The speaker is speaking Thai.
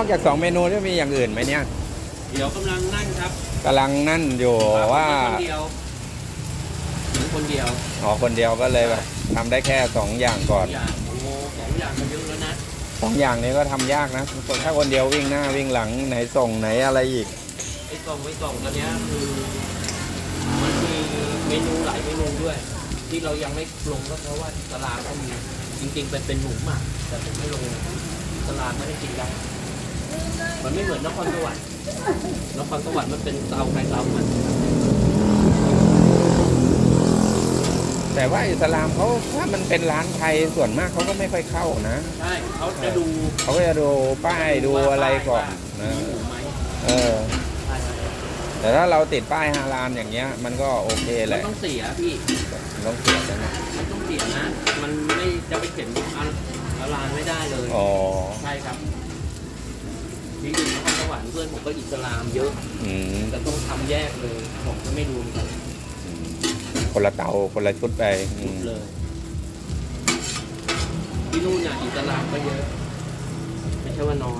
นอกจากสองเมนูจะมีอย่างอื่นไหมเนี่ยเดี๋ยวกำลังนั่งครับกำลังนั่นอยู่ว่าคนเดียวหรือคนเดียวอ๋อคนเดียวก็เลยแบบทำได้แค่สองอย่างก่อนอย่างโอ้โหสองอย่างมันเยอะแล้วนะสองอย่างนี้ก็ทำยากนะถ้าคนเดียววิ่งหน้าวิ่งหลังไหนส่งไหนอะไรอีกไอ้กล่องไอ้กล่องตัวเนี้ยคือมันมีเมนูหลายเมนูด้วย ที่เรายังไม่ลงก็เพราะว่าตลาดก็มีจริงๆเป็นเป็นหมูหมักแต่ผมไม่ลงตลาดไม่ได้กินได้ มันไม่เหมือนนครสวรรค์นครสวรรค์มันเป็นเตาใครเตามันแต่ว่าอิสลามเขาถ้ามันเป็นร้านไทยส่วนมากเขาก็ไม่ค่อยเข้านะ ใช่เขาจะดูเขาก็จะดูป้ายดูอะไรก่อนนะมีหมูไหมเออใช่ครับแต่ถ้าเราติดป้ายฮาลาลอย่างเงี้ย มันก็โอเคแหมันละต้องเสียพี่ต้องเสียใช่ไหมมันต้องเสียนะ มันไม่จะไปเขียนอัลอาลานไม่ได้เลยอ๋อใช่ครับ ที่อื่นนครสวรรค์เพื่อนผมก็อิสลามเยอะอืมแต่ต้องทำแยกเลยผมก็ไม่รู้เหมือนกันคนละเตาคนละชุดไปอืมเลย ที่นู่นเนี่ยอิสลามก็เยอะ ไม่ใช่ว่าน้อย